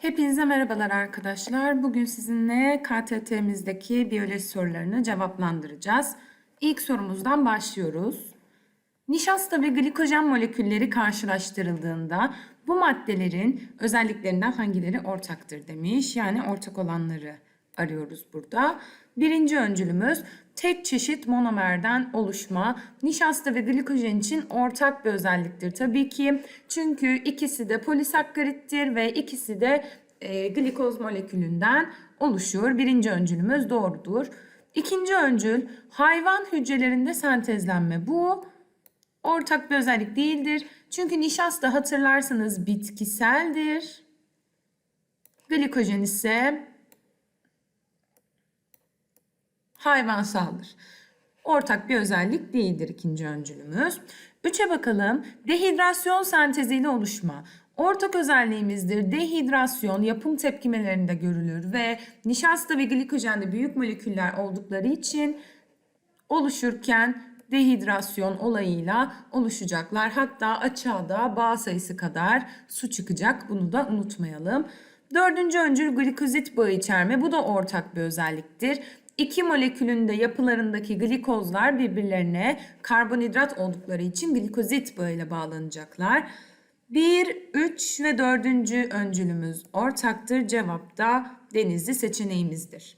Hepinize merhabalar arkadaşlar. Bugün sizinle KTT'mizdeki biyoloji sorularını cevaplandıracağız. İlk sorumuzdan başlıyoruz. Nişasta ve glikojen molekülleri karşılaştırıldığında bu maddelerin özelliklerinden hangileri ortaktır demiş. Yani ortak olanları arıyoruz burada. Birinci öncülümüz tek çeşit monomerden oluşma. Nişasta ve glikojen için ortak bir özelliktir tabii ki. Çünkü ikisi de polisakkarittir ve ikisi de e, glikoz molekülünden oluşuyor. Birinci öncülümüz doğrudur. İkinci öncül hayvan hücrelerinde sentezlenme. Bu ortak bir özellik değildir. Çünkü nişasta hatırlarsanız bitkiseldir. Glikojen ise hayvansaldır. Ortak bir özellik değildir ikinci öncülümüz. Üçe bakalım. Dehidrasyon senteziyle oluşma. Ortak özelliğimizdir. Dehidrasyon yapım tepkimelerinde görülür ve nişasta ve glikojende büyük moleküller oldukları için oluşurken dehidrasyon olayıyla oluşacaklar. Hatta açığa bağ sayısı kadar su çıkacak. Bunu da unutmayalım. Dördüncü öncül glikozit bağı içerme. Bu da ortak bir özelliktir. İki molekülün de yapılarındaki glikozlar birbirlerine karbonhidrat oldukları için glikozit bağıyla bağlanacaklar. 1, 3 ve 4. öncülümüz ortaktır. Cevap da denizli seçeneğimizdir.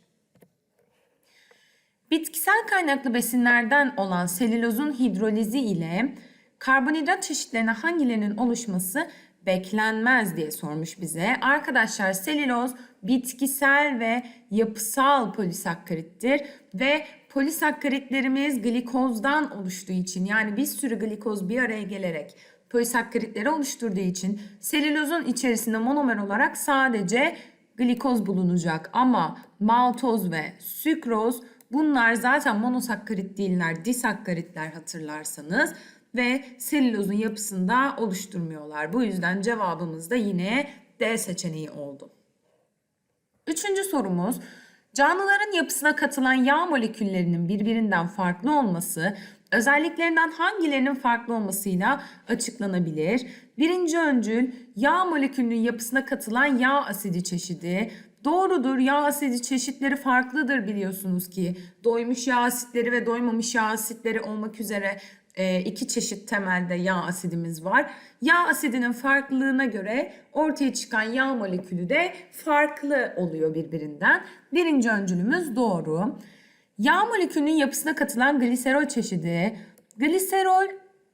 Bitkisel kaynaklı besinlerden olan selülozun hidrolizi ile karbonhidrat çeşitlerine hangilerinin oluşması beklenmez diye sormuş bize. Arkadaşlar selüloz bitkisel ve yapısal polisakkarittir ve polisakkaritlerimiz glikozdan oluştuğu için yani bir sürü glikoz bir araya gelerek polisakkaritleri oluşturduğu için selülozun içerisinde monomer olarak sadece glikoz bulunacak ama maltoz ve sükroz bunlar zaten monosakkarit değiller, disakkaritler hatırlarsanız ve selülozun yapısında oluşturmuyorlar. Bu yüzden cevabımız da yine D seçeneği oldu. Üçüncü sorumuz canlıların yapısına katılan yağ moleküllerinin birbirinden farklı olması özelliklerinden hangilerinin farklı olmasıyla açıklanabilir? Birinci öncül yağ molekülünün yapısına katılan yağ asidi çeşidi. Doğrudur yağ asidi çeşitleri farklıdır biliyorsunuz ki. Doymuş yağ asitleri ve doymamış yağ asitleri olmak üzere iki çeşit temelde yağ asidimiz var. Yağ asidinin farklılığına göre ortaya çıkan yağ molekülü de farklı oluyor birbirinden. Birinci öncülümüz doğru. Yağ molekülünün yapısına katılan gliserol çeşidi. Gliserol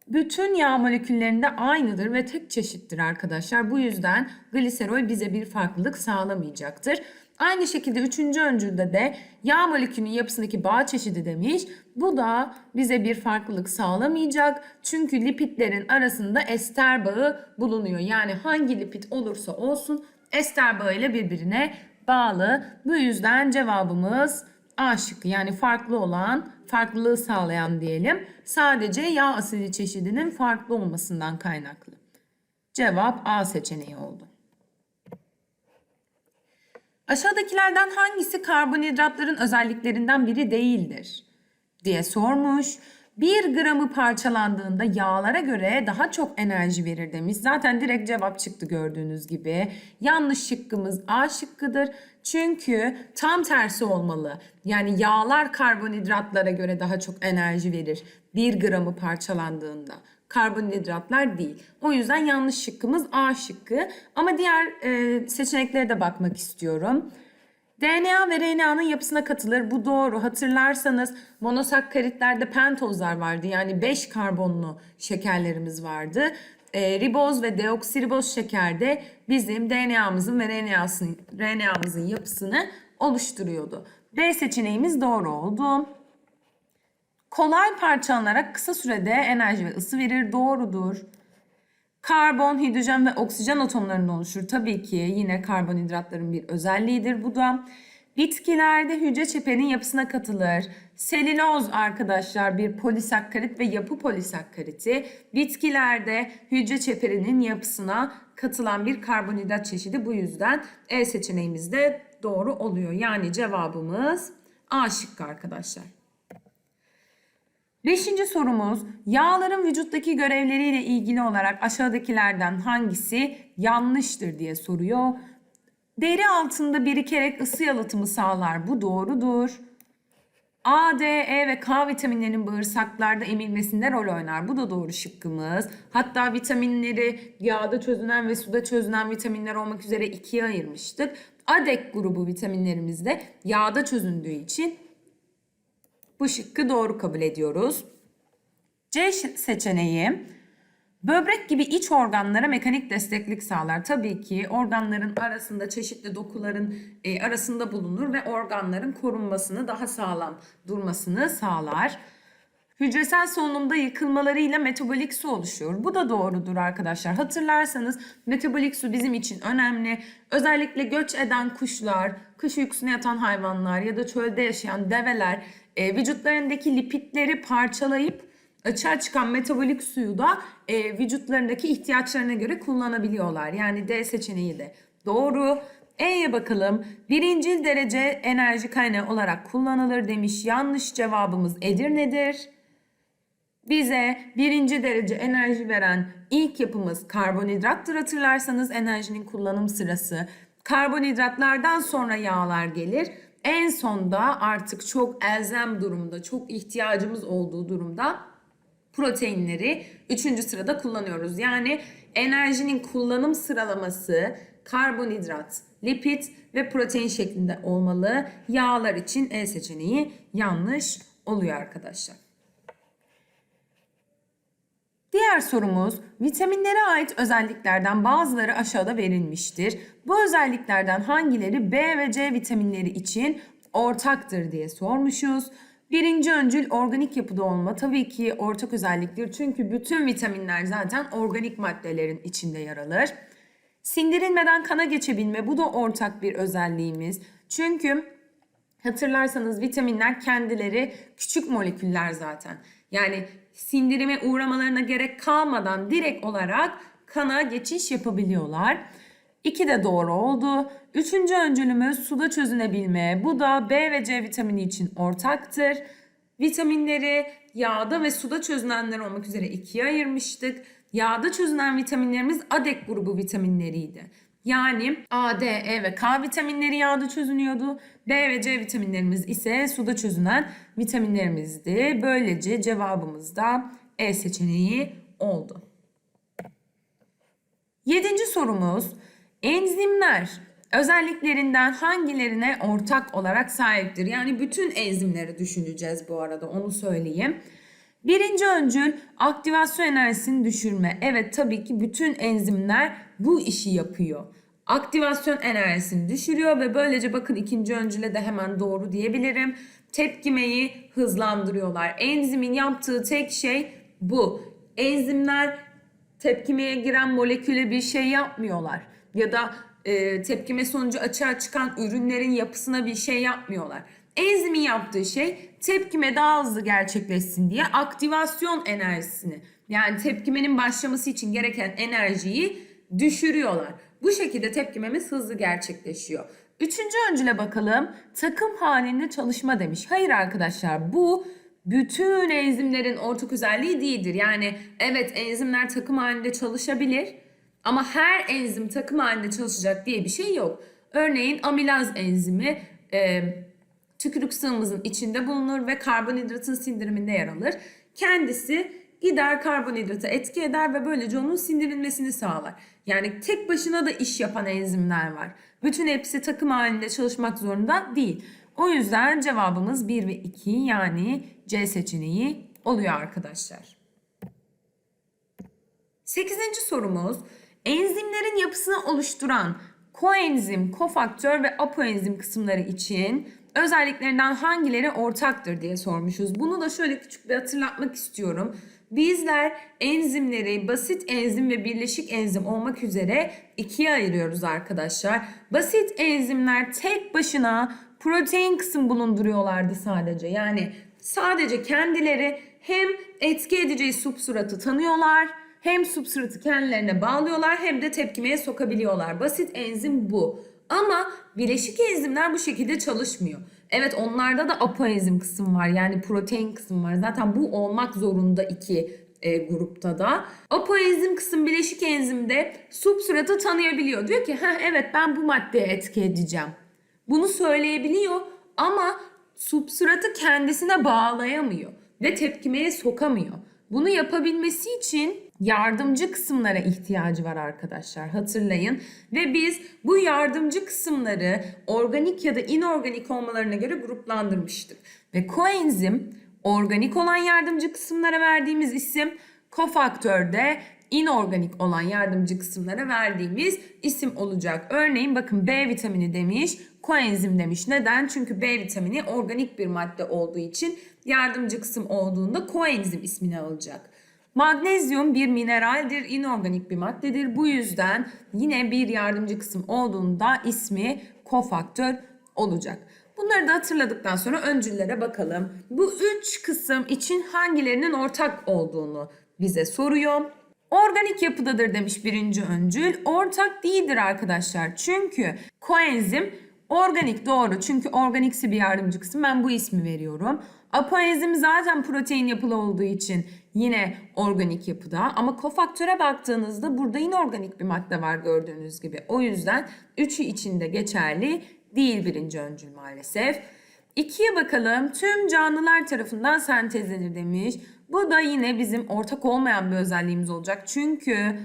bütün yağ moleküllerinde aynıdır ve tek çeşittir arkadaşlar. Bu yüzden gliserol bize bir farklılık sağlamayacaktır. Aynı şekilde üçüncü öncülde de yağ molekülünün yapısındaki bağ çeşidi demiş. Bu da bize bir farklılık sağlamayacak. Çünkü lipidlerin arasında ester bağı bulunuyor. Yani hangi lipid olursa olsun ester bağı ile birbirine bağlı. Bu yüzden cevabımız A şıkkı yani farklı olan, farklılığı sağlayan diyelim. Sadece yağ asidi çeşidinin farklı olmasından kaynaklı. Cevap A seçeneği oldu. Aşağıdakilerden hangisi karbonhidratların özelliklerinden biri değildir? diye sormuş. 1 gramı parçalandığında yağlara göre daha çok enerji verir demiş. Zaten direkt cevap çıktı gördüğünüz gibi. Yanlış şıkkımız A şıkkıdır. Çünkü tam tersi olmalı. Yani yağlar karbonhidratlara göre daha çok enerji verir. 1 gramı parçalandığında karbonhidratlar değil. O yüzden yanlış şıkkımız A şıkkı. Ama diğer e, seçeneklere de bakmak istiyorum. DNA ve RNA'nın yapısına katılır. Bu doğru. Hatırlarsanız monosakkaritlerde pentozlar vardı. Yani 5 karbonlu şekerlerimiz vardı. E, riboz ve deoksiriboz şekerde bizim DNA'mızın ve RNA'sının, RNA'mızın yapısını oluşturuyordu. B seçeneğimiz doğru oldu. Kolay parçalanarak kısa sürede enerji ve ısı verir. Doğrudur. Karbon, hidrojen ve oksijen atomlarından oluşur. Tabii ki yine karbonhidratların bir özelliğidir bu da. Bitkilerde hücre çeperinin yapısına katılır. Selüloz arkadaşlar bir polisakkarit ve yapı polisakkariti. Bitkilerde hücre çeperinin yapısına katılan bir karbonhidrat çeşidi. Bu yüzden E seçeneğimiz de doğru oluyor. Yani cevabımız A şıkkı arkadaşlar. Beşinci sorumuz yağların vücuttaki görevleriyle ilgili olarak aşağıdakilerden hangisi yanlıştır diye soruyor. Deri altında birikerek ısı yalıtımı sağlar. Bu doğrudur. A, D, E ve K vitaminlerinin bağırsaklarda emilmesinde rol oynar. Bu da doğru şıkkımız. Hatta vitaminleri yağda çözünen ve suda çözünen vitaminler olmak üzere ikiye ayırmıştık. ADEK grubu vitaminlerimiz de yağda çözündüğü için bu şıkkı doğru kabul ediyoruz. C seçeneği böbrek gibi iç organlara mekanik desteklik sağlar. Tabii ki organların arasında çeşitli dokuların e, arasında bulunur ve organların korunmasını daha sağlam durmasını sağlar. Hücresel solunumda yıkılmalarıyla metabolik su oluşuyor. Bu da doğrudur arkadaşlar. Hatırlarsanız metabolik su bizim için önemli. Özellikle göç eden kuşlar, kış uykusuna yatan hayvanlar ya da çölde yaşayan develer e, vücutlarındaki lipidleri parçalayıp açığa çıkan metabolik suyu da e, vücutlarındaki ihtiyaçlarına göre kullanabiliyorlar. Yani D seçeneği de doğru. E'ye bakalım. Birincil derece enerji kaynağı olarak kullanılır demiş. Yanlış cevabımız Edirne'dir. Bize birinci derece enerji veren ilk yapımız karbonhidrattır hatırlarsanız enerjinin kullanım sırası. Karbonhidratlardan sonra yağlar gelir. En sonda artık çok elzem durumda, çok ihtiyacımız olduğu durumda proteinleri 3. sırada kullanıyoruz. Yani enerjinin kullanım sıralaması karbonhidrat, lipid ve protein şeklinde olmalı. Yağlar için E seçeneği yanlış oluyor arkadaşlar. Diğer sorumuz vitaminlere ait özelliklerden bazıları aşağıda verilmiştir. Bu özelliklerden hangileri B ve C vitaminleri için ortaktır diye sormuşuz. Birinci öncül organik yapıda olma tabii ki ortak özelliktir. Çünkü bütün vitaminler zaten organik maddelerin içinde yer alır. Sindirilmeden kana geçebilme bu da ortak bir özelliğimiz. Çünkü hatırlarsanız vitaminler kendileri küçük moleküller zaten. Yani sindirime uğramalarına gerek kalmadan direkt olarak kana geçiş yapabiliyorlar. İki de doğru oldu. Üçüncü öncülümüz suda çözünebilme. Bu da B ve C vitamini için ortaktır. Vitaminleri yağda ve suda çözünenler olmak üzere ikiye ayırmıştık. Yağda çözünen vitaminlerimiz ADEK grubu vitaminleriydi. Yani A, D, E ve K vitaminleri yağda çözünüyordu. B ve C vitaminlerimiz ise suda çözünen vitaminlerimizdi. Böylece cevabımız da E seçeneği oldu. Yedinci sorumuz enzimler özelliklerinden hangilerine ortak olarak sahiptir? Yani bütün enzimleri düşüneceğiz bu arada onu söyleyeyim. Birinci öncül aktivasyon enerjisini düşürme. Evet tabii ki bütün enzimler bu işi yapıyor. Aktivasyon enerjisini düşürüyor ve böylece bakın ikinci öncüle de hemen doğru diyebilirim. Tepkimeyi hızlandırıyorlar. Enzimin yaptığı tek şey bu. Enzimler tepkimeye giren moleküle bir şey yapmıyorlar. Ya da e, tepkime sonucu açığa çıkan ürünlerin yapısına bir şey yapmıyorlar. Enzimin yaptığı şey tepkime daha hızlı gerçekleşsin diye aktivasyon enerjisini yani tepkimenin başlaması için gereken enerjiyi düşürüyorlar. Bu şekilde tepkimemiz hızlı gerçekleşiyor. Üçüncü öncüle bakalım. Takım halinde çalışma demiş. Hayır arkadaşlar bu bütün enzimlerin ortak özelliği değildir. Yani evet enzimler takım halinde çalışabilir ama her enzim takım halinde çalışacak diye bir şey yok. Örneğin amilaz enzimi e, tükürük sıvımızın içinde bulunur ve karbonhidratın sindiriminde yer alır. Kendisi gider karbonhidrata etki eder ve böylece onun sindirilmesini sağlar. Yani tek başına da iş yapan enzimler var. Bütün hepsi takım halinde çalışmak zorunda değil. O yüzden cevabımız 1 ve 2 yani C seçeneği oluyor arkadaşlar. Sekizinci sorumuz enzimlerin yapısını oluşturan koenzim, kofaktör ve apoenzim kısımları için özelliklerinden hangileri ortaktır diye sormuşuz. Bunu da şöyle küçük bir hatırlatmak istiyorum. Bizler enzimleri basit enzim ve birleşik enzim olmak üzere ikiye ayırıyoruz arkadaşlar. Basit enzimler tek başına protein kısım bulunduruyorlardı sadece. Yani sadece kendileri hem etki edeceği substratı tanıyorlar hem substratı kendilerine bağlıyorlar hem de tepkimeye sokabiliyorlar. Basit enzim bu. Ama bileşik enzimler bu şekilde çalışmıyor. Evet onlarda da apoenzim kısım var yani protein kısım var. Zaten bu olmak zorunda iki e, grupta da. Apoenzim kısım bileşik enzimde substratı tanıyabiliyor. Diyor ki ha evet ben bu maddeye etki edeceğim. Bunu söyleyebiliyor ama substratı kendisine bağlayamıyor ve tepkimeye sokamıyor. Bunu yapabilmesi için yardımcı kısımlara ihtiyacı var arkadaşlar hatırlayın. Ve biz bu yardımcı kısımları organik ya da inorganik olmalarına göre gruplandırmıştık. Ve koenzim organik olan yardımcı kısımlara verdiğimiz isim, kofaktörde inorganik olan yardımcı kısımlara verdiğimiz isim olacak. Örneğin bakın B vitamini demiş, koenzim demiş. Neden? Çünkü B vitamini organik bir madde olduğu için yardımcı kısım olduğunda koenzim ismini alacak. Magnezyum bir mineraldir, inorganik bir maddedir. Bu yüzden yine bir yardımcı kısım olduğunda ismi kofaktör olacak. Bunları da hatırladıktan sonra öncüllere bakalım. Bu üç kısım için hangilerinin ortak olduğunu bize soruyor. Organik yapıdadır demiş birinci öncül. Ortak değildir arkadaşlar. Çünkü koenzim organik doğru. Çünkü organiksi bir yardımcı kısım. Ben bu ismi veriyorum. Apoenzim zaten protein yapılı olduğu için yine organik yapıda. Ama kofaktöre baktığınızda burada inorganik bir madde var gördüğünüz gibi. O yüzden üçü içinde geçerli değil birinci öncül maalesef. İkiye bakalım. Tüm canlılar tarafından sentezlenir demiş. Bu da yine bizim ortak olmayan bir özelliğimiz olacak. Çünkü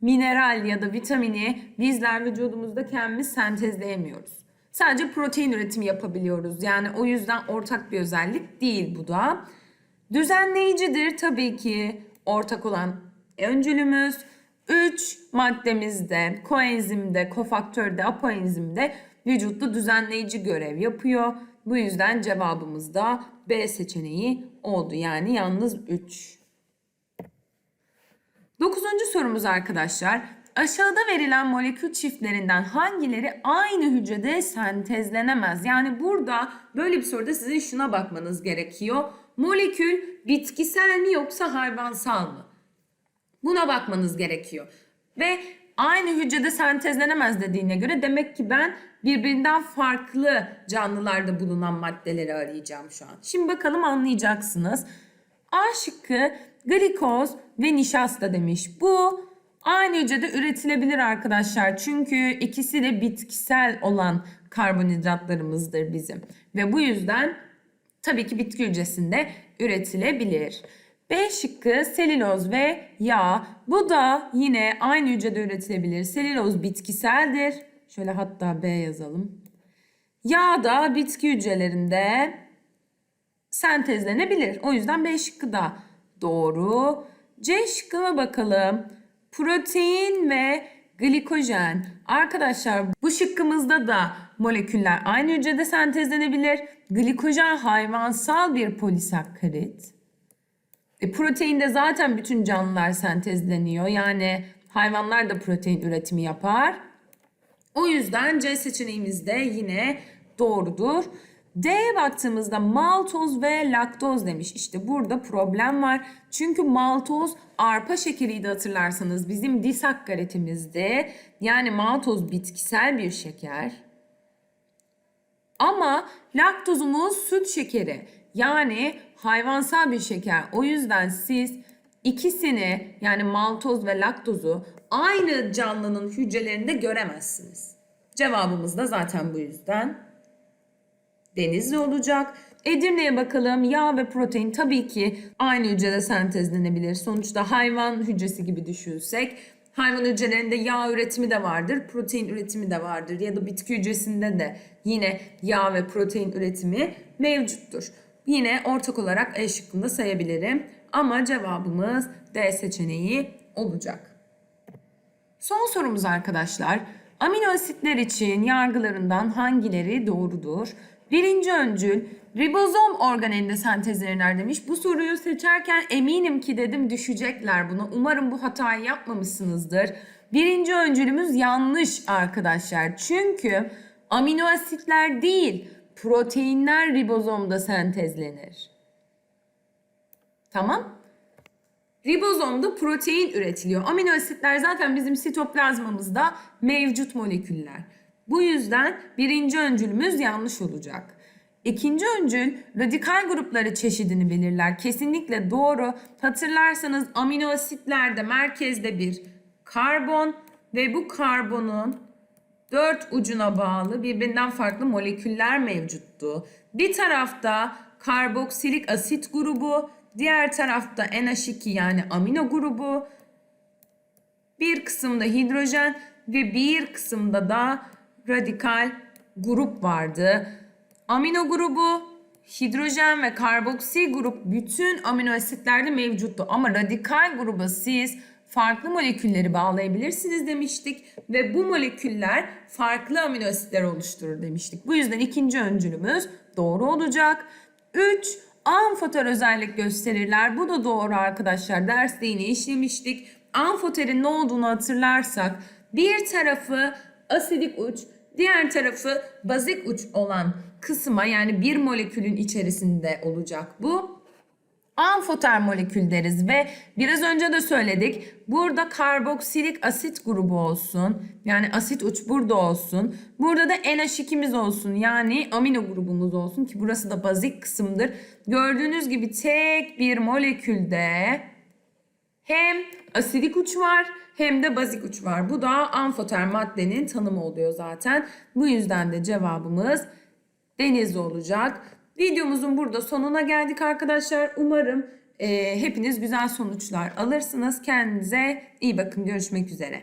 mineral ya da vitamini bizler vücudumuzda kendimiz sentezleyemiyoruz. Sadece protein üretimi yapabiliyoruz. Yani o yüzden ortak bir özellik değil bu da. Düzenleyicidir tabii ki ortak olan öncülümüz. 3 maddemizde, koenzimde, kofaktörde, apoenzimde vücutta düzenleyici görev yapıyor. Bu yüzden cevabımız da B seçeneği oldu. Yani yalnız 3. Dokuzuncu sorumuz arkadaşlar. Aşağıda verilen molekül çiftlerinden hangileri aynı hücrede sentezlenemez? Yani burada böyle bir soruda sizin şuna bakmanız gerekiyor. Molekül bitkisel mi yoksa hayvansal mı? Buna bakmanız gerekiyor. Ve aynı hücrede sentezlenemez dediğine göre demek ki ben birbirinden farklı canlılarda bulunan maddeleri arayacağım şu an. Şimdi bakalım anlayacaksınız. A şıkkı glikoz ve nişasta demiş. Bu aynı hücrede üretilebilir arkadaşlar. Çünkü ikisi de bitkisel olan karbonhidratlarımızdır bizim. Ve bu yüzden tabii ki bitki hücresinde üretilebilir. B şıkkı selüloz ve yağ. Bu da yine aynı hücrede üretilebilir. Selüloz bitkiseldir. Şöyle hatta B yazalım. Yağ da bitki hücrelerinde sentezlenebilir. O yüzden B şıkkı da doğru. C şıkkına bakalım. Protein ve glikojen. Arkadaşlar bu şıkkımızda da moleküller aynı hücrede sentezlenebilir. Glikojen hayvansal bir polisakkarit. E, proteinde zaten bütün canlılar sentezleniyor. Yani hayvanlar da protein üretimi yapar. O yüzden C seçeneğimiz de yine doğrudur. D'ye baktığımızda maltoz ve laktoz demiş. İşte burada problem var. Çünkü maltoz arpa şekeriydi hatırlarsanız bizim disakkaritimizdi. Yani maltoz bitkisel bir şeker. Ama laktozumuz süt şekeri. Yani hayvansal bir şeker. O yüzden siz ikisini yani maltoz ve laktozu aynı canlının hücrelerinde göremezsiniz. Cevabımız da zaten bu yüzden Denizli olacak. Edirne'ye bakalım. Yağ ve protein tabii ki aynı hücrede sentezlenebilir. Sonuçta hayvan hücresi gibi düşünsek hayvan hücrelerinde yağ üretimi de vardır, protein üretimi de vardır ya da bitki hücresinde de yine yağ ve protein üretimi mevcuttur. Yine ortak olarak E şıkkında sayabilirim ama cevabımız D seçeneği olacak. Son sorumuz arkadaşlar. Amino asitler için yargılarından hangileri doğrudur? Birinci öncül ribozom organelinde sentezlenirler demiş. Bu soruyu seçerken eminim ki dedim düşecekler buna. Umarım bu hatayı yapmamışsınızdır. Birinci öncülümüz yanlış arkadaşlar. Çünkü amino asitler değil proteinler ribozomda sentezlenir. Tamam? Ribozomda protein üretiliyor. Amino asitler zaten bizim sitoplazmamızda mevcut moleküller. Bu yüzden birinci öncülümüz yanlış olacak. İkinci öncül radikal grupları çeşidini belirler. Kesinlikle doğru. Hatırlarsanız amino asitlerde merkezde bir karbon ve bu karbonun dört ucuna bağlı birbirinden farklı moleküller mevcuttu. Bir tarafta karboksilik asit grubu, diğer tarafta NH2 yani amino grubu, bir kısımda hidrojen ve bir kısımda da radikal grup vardı. Amino grubu, hidrojen ve karboksil grup bütün amino asitlerde mevcuttu. Ama radikal gruba siz farklı molekülleri bağlayabilirsiniz demiştik. Ve bu moleküller farklı amino asitler oluşturur demiştik. Bu yüzden ikinci öncülümüz doğru olacak. 3. Amfoter özellik gösterirler. Bu da doğru arkadaşlar. Derste yine işlemiştik. Amfoterin ne olduğunu hatırlarsak bir tarafı asidik uç, diğer tarafı bazik uç olan kısma yani bir molekülün içerisinde olacak bu. Amfoter molekül deriz ve biraz önce de söyledik. Burada karboksilik asit grubu olsun. Yani asit uç burada olsun. Burada da NH2'miz olsun. Yani amino grubumuz olsun ki burası da bazik kısımdır. Gördüğünüz gibi tek bir molekülde hem asidik uç var hem de bazik uç var. Bu da amfoter maddenin tanımı oluyor zaten. Bu yüzden de cevabımız denizli olacak. Videomuzun burada sonuna geldik arkadaşlar. Umarım e, hepiniz güzel sonuçlar alırsınız. Kendinize iyi bakın. Görüşmek üzere.